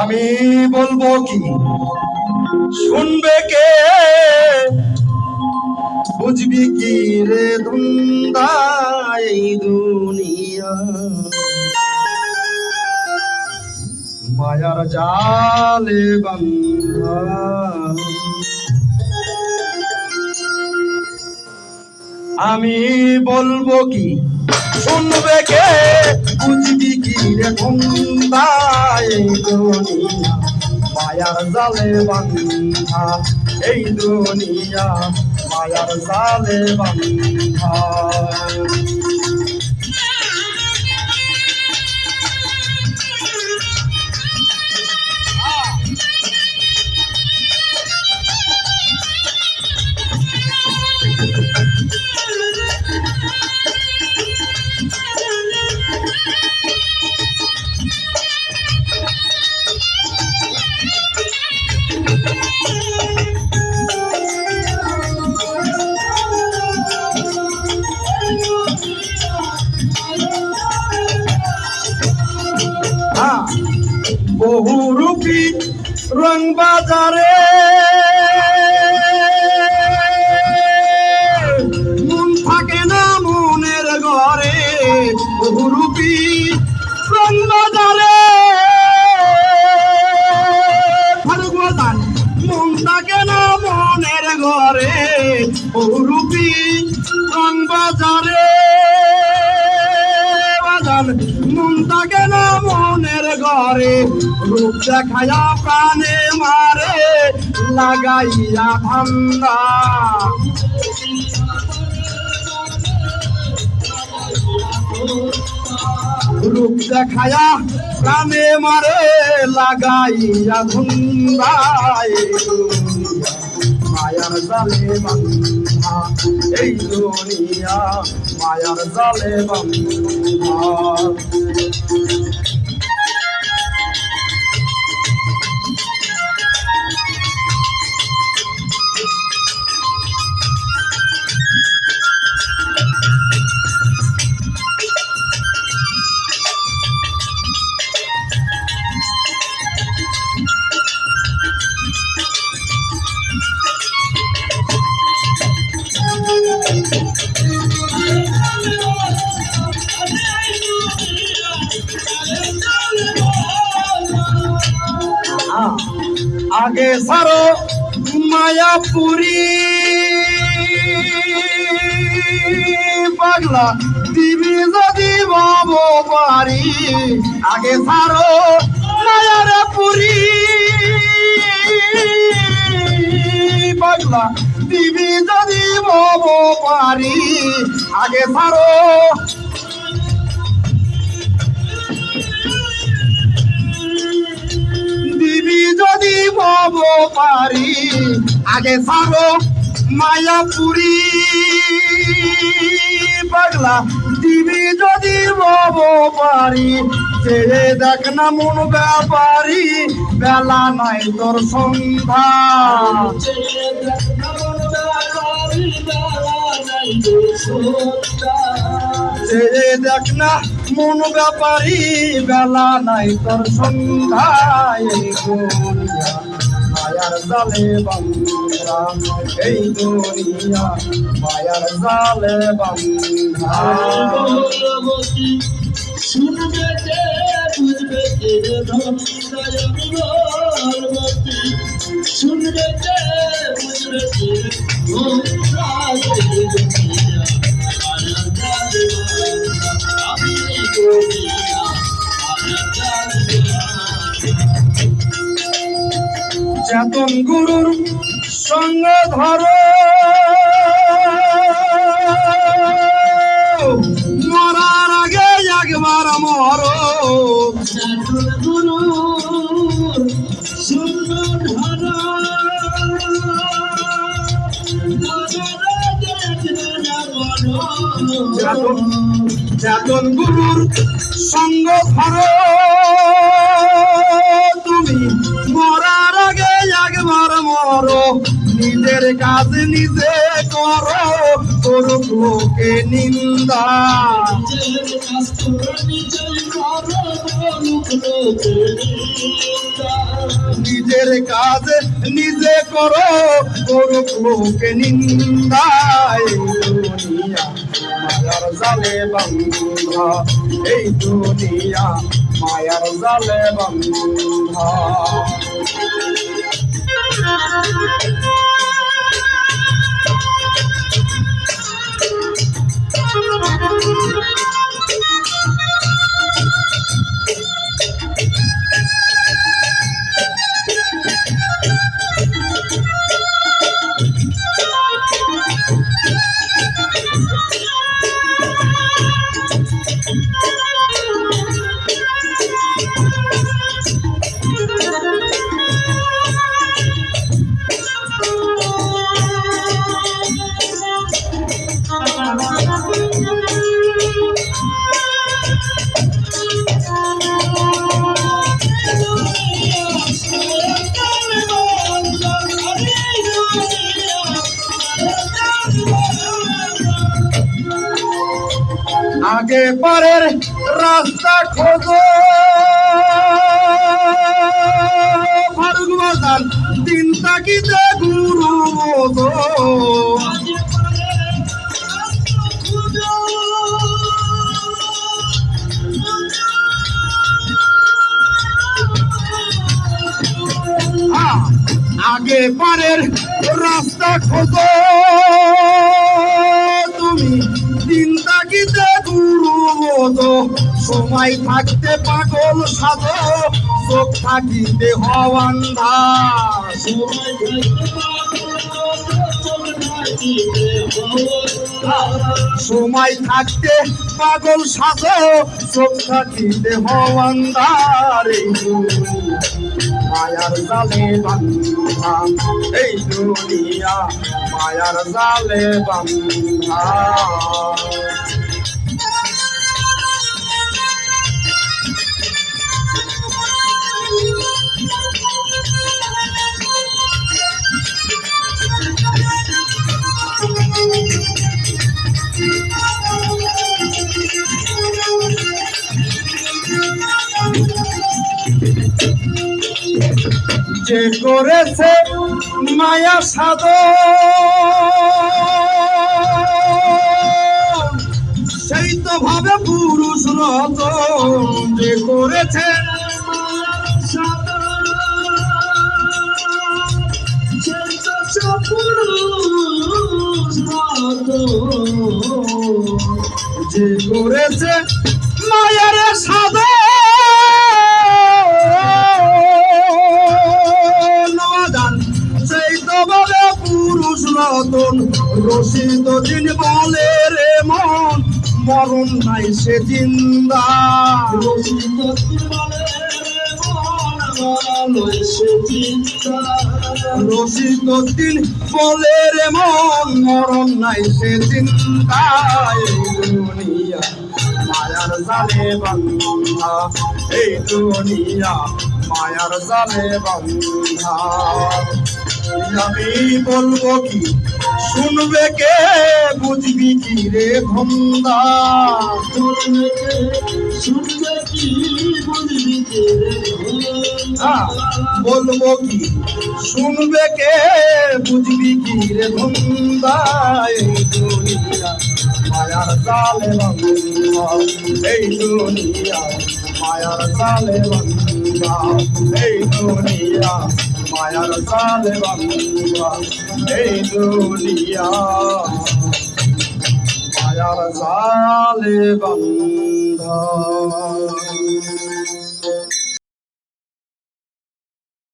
আমি বলব কি? শুনবে কে? বুঝবি কি রে এই দুনিয়া? মায়ার জালে বন্ধা। আমি বলব কি? শুনবে কে? বুঝবি কি রে মায়ার জালে বান্ধা এই দুনিয়া। মায়ার জালে বন্ধা বহুরূপী রং বাজারে। মন থাকে না মনের ঘরে, বহুরূপী রং বাজারে। মন থাকে না মনের ঘরে, বহুরূপী রং বাজারে। ঘরে রূপ দেখায়া প্রাণে মারে, লাগাইয়া ঠান্ডা রূপ দেখায়া প্রাণে মারে, লাগাইয়া ধুন্দায় মায়ার জালে বন্ধা, এই দুনিয়া মায়ার জালে বন্ধা। আগে সারো মায়াপুরি। পাগলা দিবি যদি বাব পারি, আগে সারো মায়ার পুরি পাগলা দিবি যদি বাব পারি, আগে সারো যদি পারি। আগে সারো মায়াপুরি। পাগলা দিবি যদি বব পারি। ছেড়ে দেখ না মন ব্যাপারি। বেলা নাই তোর সন্ধ্যা। ছেড়ে দেখ না মন ব্যাপারি। বেলা নাই তোর সন্ধ্যায় মায়ার জালে বন্ধা, এই দুনিয়া মায়ার জালে বন্ধা। শুনবে কে, বুঝবে কে ধন্দায় শুনবে কে, বুঝবে কে চেতন গুরুর সঙ্গ ধরো। মরার আগে একবার মরো। গুরু চেতন গুরুর সঙ্গ ধরো। তুমি কাজ নিজে করো, করুক লোকে নিন্দা। নিজের কাজ নিজে করো, করুক লোকে নিন্দা। এই দুনিয়া মায়ার জালে বন্ধা, এই দুনিয়া মায়ার জালে বন্ধা। আগে পারের রাস্তা খোঁজো। ফারুক বাজার দিন তাকিতে গুরু আগে পারের রাস্তা খোঁজো। বোধো সময় থাকতে পাগল সাজো চোখ থাকিতে হওয়ান্ধা সময় থাকতে পাগল সাজো চোখ থাকিতে হওয়ান্ধার মায়ার জালে বান্ধা এই দুনিয়া মায়ার জালে বান্ধা। যে করেছে মায়া সাদ সেই তো ভাবে পুরুষ রত যে করেছে যে করেছে মায়ার সাদ রসিদ দিন বলে রে মন মরণ নাই সে জিন্দা। রসিদ দিন বলে রে মন মরণ নাই সে চিন্তা এই দুনিয়া মায়ার জালে বন্ধা এই দুনিয়া মায়ার জালে বন্ধা আমি বলব কি শুনবে কে বুঝবি কি রে ঘন্দা শুনবে কি বুঝবি কে বলব কি শুনবে কে বুঝবি কি রে ঘন্দা এই দুনিয়া মায়ার জালে বন্ধা এই দুনিয়া মায়ার জালে বন্ধা এই দুনিয়া মায়ার জালে বন্ধা এই দুনিয়া মায়ার জালে বন্ধা